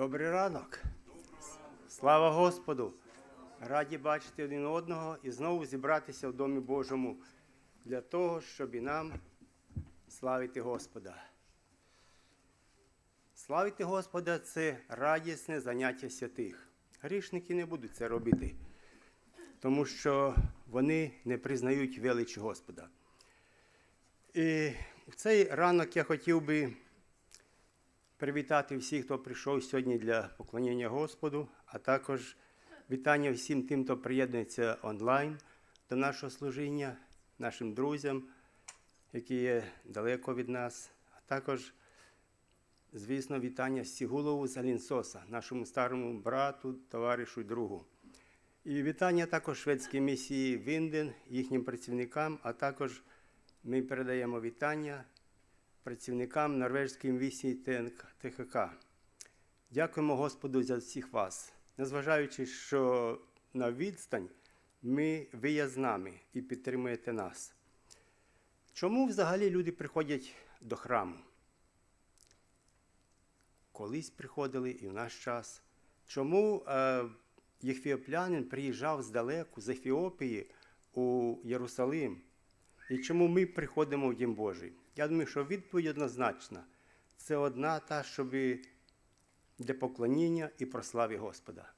Добрий ранок. Слава Господу! Раді бачити один одного і знову зібратися в Домі Божому для того, щоб і нам славити Господа. Славити Господа це радісне заняття святих. Грішники не будуть це робити, тому що вони не признають велич Господа. І в цей ранок я хотів би привітати всіх, хто прийшов сьогодні для поклоніння Господу, а також вітання всім тим, хто приєднується онлайн до нашого служіння, нашим друзям, які є далеко від нас, а також, звісно, вітання Сігулову з Алінсоса, нашому старому брату, товаришу і другу. І вітання також шведській місії Вінден, їхнім працівникам, а також ми передаємо вітання працівникам Норвежської місії ТХК. Дякуємо Господу за всіх вас. Незважаючи, що на відстань ми, ви є з нами і підтримуєте нас. Чому взагалі люди приходять до храму? Колись приходили і в наш час. Чому е, єфіоплянин приїжджав здалеку з Ефіопії у Єрусалим? І чому ми приходимо в Дім Божий? Я думаю, що відповідь однозначна. Це одна та, щоб для поклоніння і прослави Господа.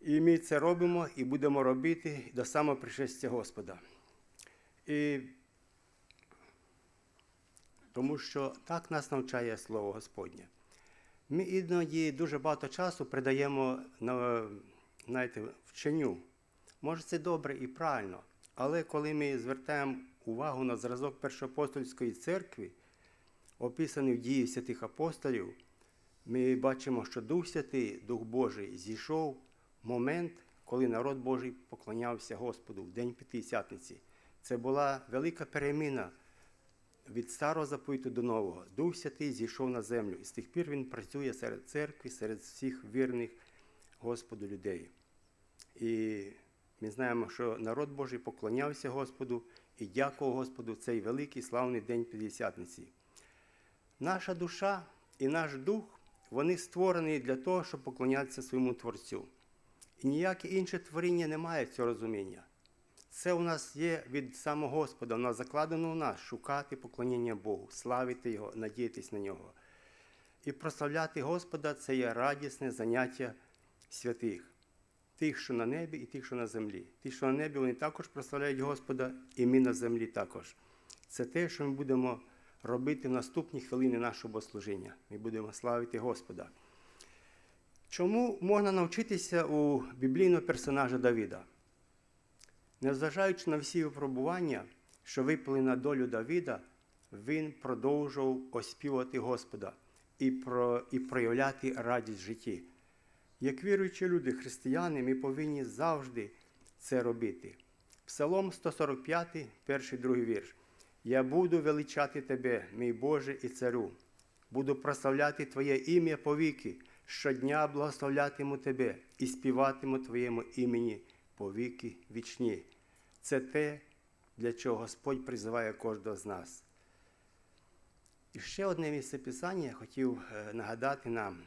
І ми це робимо і будемо робити до самого пришестя Господа. І тому що так нас навчає Слово Господнє. Ми іноді дуже багато часу придаємо на, знаєте, вченню. Може, це добре і правильно, але коли ми звертаємо увагу на зразок Першоапостольської церкви, описаний в дії святих апостолів, ми бачимо, що Дух Святий, Дух Божий, зійшов в момент, коли народ Божий поклонявся Господу в День П'ятидесятниці. Це була велика переміна від старого заповіту до нового. Дух Святий зійшов на землю, і з тих пір він працює серед церкви, серед всіх вірних Господу людей. І ми знаємо, що народ Божий поклонявся Господу і дякував Господу в цей великий славний день П'ятдесятниці. Наша душа і наш дух вони створені для того, щоб поклонятися своєму Творцю. І ніяке інше творіння не має цього розуміння. Це у нас є від самого Господа, воно закладено у нас шукати поклоніння Богу, славити Його, надіятись на нього. І прославляти Господа це є радісне заняття святих, тих, що на небі, і тих, що на землі. Ті, що на небі, вони також прославляють Господа, і ми на землі також. Це те, що ми будемо робити в наступні хвилини нашого богослужіння. Ми будемо славити Господа. Чому можна навчитися у біблійного персонажа Давіда? Незважаючи на всі випробування, що випали на долю Давіда, він продовжував оспівати Господа і, про, і проявляти радість в житті. Як віруючі люди, християни, ми повинні завжди це робити. Псалом 145, перший другий вірш. Я буду величати Тебе, мій Боже і царю, буду прославляти Твоє ім'я повіки, щодня благословлятиму Тебе і співатиму Твоєму імені повіки вічні. Це те, для чого Господь призиває кожного з нас. І ще одне місце Писання я хотів е, нагадати нам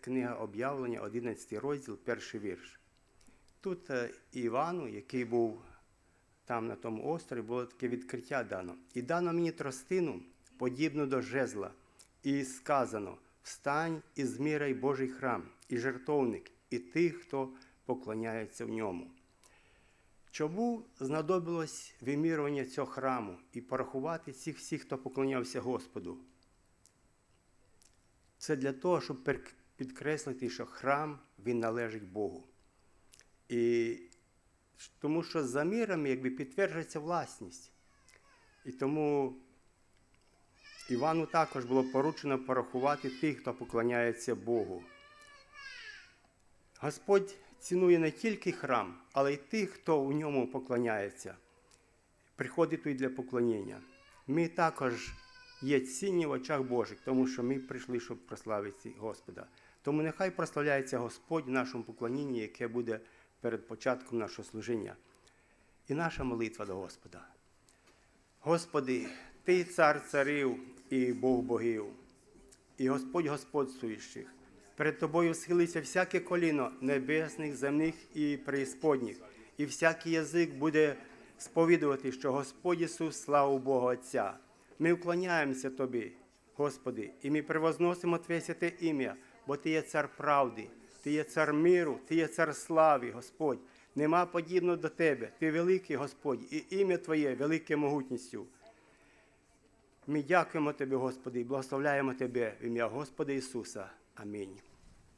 книга об'явлення, 11 розділ, перший вірш. Тут е, Івану, який був там на тому острові, було таке відкриття дано. І дано мені тростину, подібну до жезла, і сказано: Встань і зміряй Божий храм, і жертовник, і тих, хто поклоняється в ньому. Чому знадобилось вимірювання цього храму і порахувати цих всіх, хто поклонявся Господу? Це для того, щоб підкреслити, що храм він належить Богу. І тому що за мірами якби підтверджується власність. І тому Івану також було поручено порахувати тих, хто поклоняється Богу. Господь цінує не тільки храм, але й тих, хто у ньому поклоняється, приходить тут для поклоніння. Ми також є цінні в очах Божих, тому що ми прийшли, щоб прославити Господа. Тому нехай прославляється Господь в нашому поклонінні, яке буде перед початком нашого служіння. І наша молитва до Господа. Господи, Ти цар царів і Бог богів, і Господь господствуючих. Перед тобою схилиться всяке коліно небесних, земних і преісподніх, і всякий язик буде сповідувати, що Господь Ісус, слава Богу Отця. Ми вклоняємося Тобі, Господи, і ми превозносимо Твоє святе ім'я, бо Ти є цар правди, Ти є цар миру, Ти є цар слави, Господь. Нема подібного до Тебе. Ти великий Господь, і ім'я Твоє велике могутністю. Ми дякуємо Тобі, Господи, і благословляємо Тебе в ім'я Господа Ісуса. Амінь.